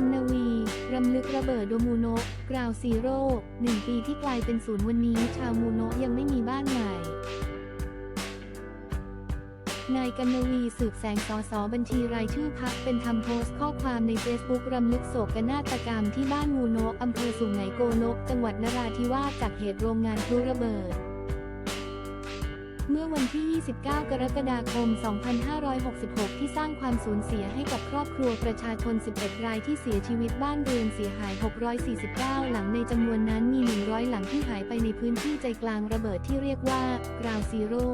กันนวี รำลึกระเบิดโดมูโนะกราวซีโร่หนึ่งปีที่กลายเป็นศูนย์วันนี้ ชาวมูโนะยังไม่มีบ้านใหม่ นายกันนวีสืบแสงสอสอบัญชีรายชื่อพักเป็นทำโพสต์ข้อความในเฟซบุ๊กรำลึกโศกนาฏกรรมที่บ้านมูโนะอำเภอสุไหงโกลก จังหวัดนราธิวาสจากเหตุโรงงานพลุระเบิด เมื่อวันที่ 29 กรกฎาคม 2566 ที่สร้างความสูญเสียให้กับครอบครัวประชาชน 11 รายที่เสียชีวิตบ้านเรือนเสียหาย 649 หลังในจำนวนนั้นมี 100 หลังที่หายไปในพื้นที่ใจกลางระเบิดที่เรียกว่ากราวซีโร่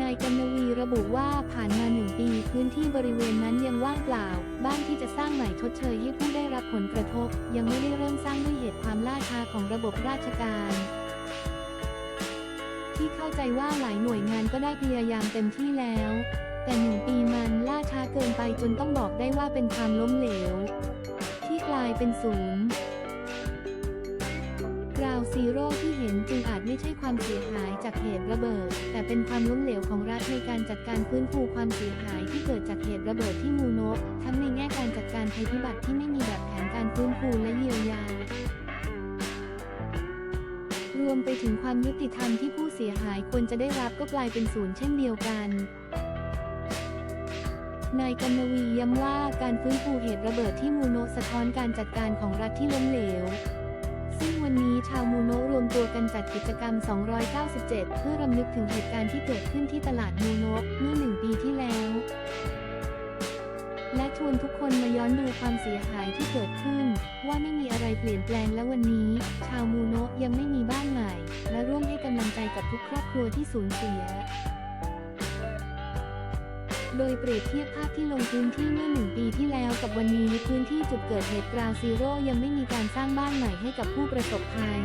นายกันนวีระบุว่าผ่านมาหนึ่งปีพื้นที่บริเวณนั้นยังว่างเปล่า บ้านที่จะสร้างใหม่ชดเชยให้ผู้ได้รับผลกระทบ ยังไม่ได้เริ่มสร้างด้วยเหตุความล่าช้าของระบบราชการ ใจว่าหลายหน่วยงานก็ได้พยายามเต็มที่แล้ว แต่หนึ่งปีมันล่าช้าเกินไปจนต้องบอกได้ว่าเป็นความล้มเหลว ที่กลายเป็นศูนย์กราวซีโร่ที่เห็นจึงอาจไม่ใช่ความเสียหายจากเหตุระเบิด แต่เป็นความล้มเหลวของรัฐในการจัดการฟื้นฟูความเสียหายที่เกิดจากเหตุระเบิดที่มูโนะทั้งในแง่การจัดการภัยพิบัติที่ไม่มีแบบแผนการฟื้นฟู วมไปถึงความยุติธรรมที่ผู้เสียหายควรจะได้รับก็กลายเป็นศูนย์เช่นเดียวกันนายกันนวีย้ำว่าการฟื้นฟูเหตุระเบิดที่มูโนสะท้อนการจัดการของรัฐที่ล้มเหลว ซึ่งวันนี้ชาวมูโนรวมตัวกันจัดกิจกรรม 297 เพื่อรำลึกถึงเหตุการณ์ที่เกิดขึ้นที่ตลาดมูโนเมื่อหนึ่งปีที่แล้ว และชวนทุกคนมาย้อนดูความเสียหายที่เกิดขึ้น ว่าไม่มีอะไรเปลี่ยนแปลงและวันนี้ ชาวมูโนะยังไม่มีบ้านใหม่ และร่วมให้กำลังใจกับทุกครอบครัวที่สูญเสีย โดยเปรียบเทียบภาพที่ลงพื้นที่เมื่อหนึ่งปีที่แล้วกับวันนี้พื้นที่จุดเกิดเหตุกราวซีโร่ยังไม่มีการสร้างบ้านใหม่ให้กับผู้ประสบภัย